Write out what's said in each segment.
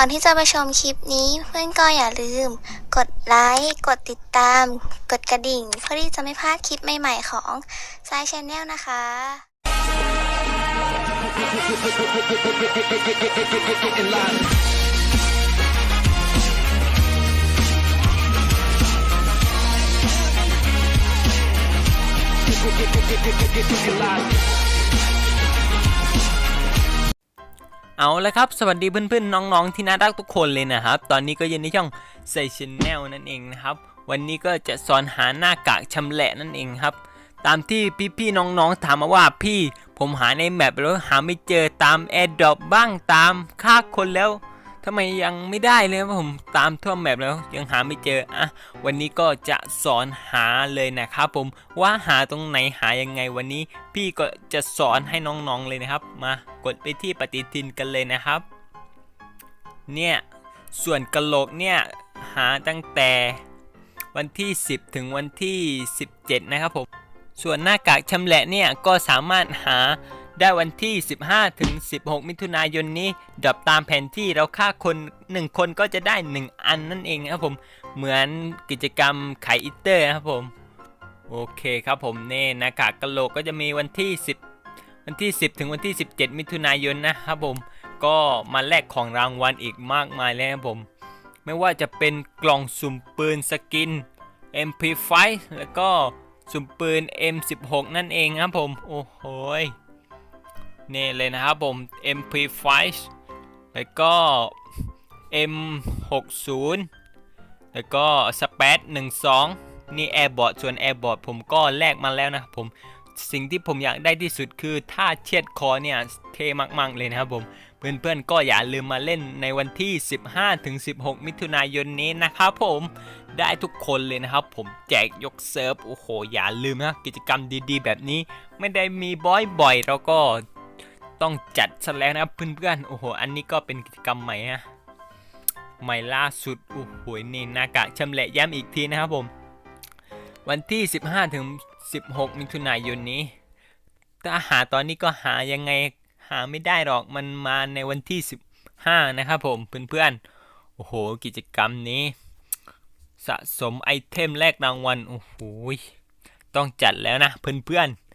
ก่อนที่จะไปชมคลิปนี้เพื่อนก็อย่าลืม กดไลค์กดติดตาม กดกระดิ่ง เพื่อที่จะไม่พลาดคลิปใหม่ๆของสายชแนลนะคะเเอาละครับ สวัสดีเพื่อนๆน้องๆที่น่ารักทุกคนเลยนะครับ ตอนนี้ก็อยินในช่องใส่ชแนลนั่นเองนะครับ วันนี้ก็จะสอนหาหน้ากากชำแหละนั่นเองครับ ตามที่พี่ๆน้องๆถามมาว่าพี่ผมหาในแมปแล้วหาไม่เจอตามแอร์ดรอปบ้างตามค่าคนแล้ว ทำไมยังไม่ได้เลยครับผมตามทั่วแมปแล้วยังหาไม่เจออะวันนี้ก็จะสอนหาเลยนะครับผมว่าหาตรงไหนหายังไงวันนี้ พี่ก็จะสอนให้น้องๆเลยนะครับ มากดไปที่ปฏิทินกันเลยนะครับ เนี่ยส่วนกะโหลกเนี่ยหาตั้งแต่วันที่ 10 ถึงวันที่ 17 นะครับผมส่วนหน้ากากชำแหละเนี่ยก็สามารถหา ได้วันที่ 15 ถึง 16 มิถุนายนนี้ดับตามแผนที่เราฆ่าคน 1 คนก็จะได้ 1 อันนั่นเองนะครับผม เหมือนกิจกรรมไขอิตเตอร์นะครับผม โอเคครับผมเน่นากากกะโหลกก็จะมีวันที่ 10 วันที่ 10 ถึงวันที่ 17 มิถุนายนนะครับผม ก็มาแลกของรางวัลอีกมากมายเลยครับผม ไม่ว่าจะเป็นกล่องสุ่มปืนสกิน MP5 แล้วก็สุ่มปืน M16 นั่นเองครับผม โอ้โห นี่เลยนะครับผม MP5 แล้วก็ M60 แล้วก็สเปซ12 นี่แอร์บอร์ดส่วนแอร์บอร์ดผมก็แลกมาแล้วนะครับผมสิ่งที่ผมอยากได้ที่สุดคือท่าเชือดคอเนี่ยเท่มากๆเลยนะครับผม เพื่อนๆก็อย่าลืมมาเล่นในวันที่ 15-16 มิถุนายนนี้นะครับผมได้ทุกคนเลยนะครับ ผมแจกยกเซิร์ฟโอ้โหอย่าลืมนะกิจกรรมดีๆ แบบนี้ ไม่ได้มีบ่อยๆเราก็ ต้องจัดซะแล้วนะครับเพื่อนๆโอ้โห อันนี้ก็เป็นกิจกรรมใหม่นะใหม่ล่าสุดโอ้โหนี่หน้ากากชำแหละย้ำอีกทีนะครับผม วันที่ 15ถึง16 มิถุนายนนี้ ถ้าหาตอนนี้ก็หายังไงหาไม่ได้หรอกมันมาในวันที่ 15 นะครับผมเพื่อนๆโอ้โห กิจกรรมนี้ สะสมไอเทมแลกรางวัลโอ้โหต้องจัดแล้วนะเพื่อนๆ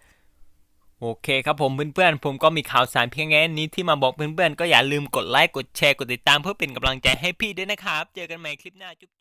โอเคครับผมเพื่อนๆผมก็มีข่าวสารเพียงแค่นี้ที่มาบอกเพื่อนๆก็อย่าลืมกดไลค์กดแชร์กดติดตามเพื่อเป็นกำลังใจให้พี่ด้วยนะครับ เจอกันใหม่คลิปหน้าจุ๊บ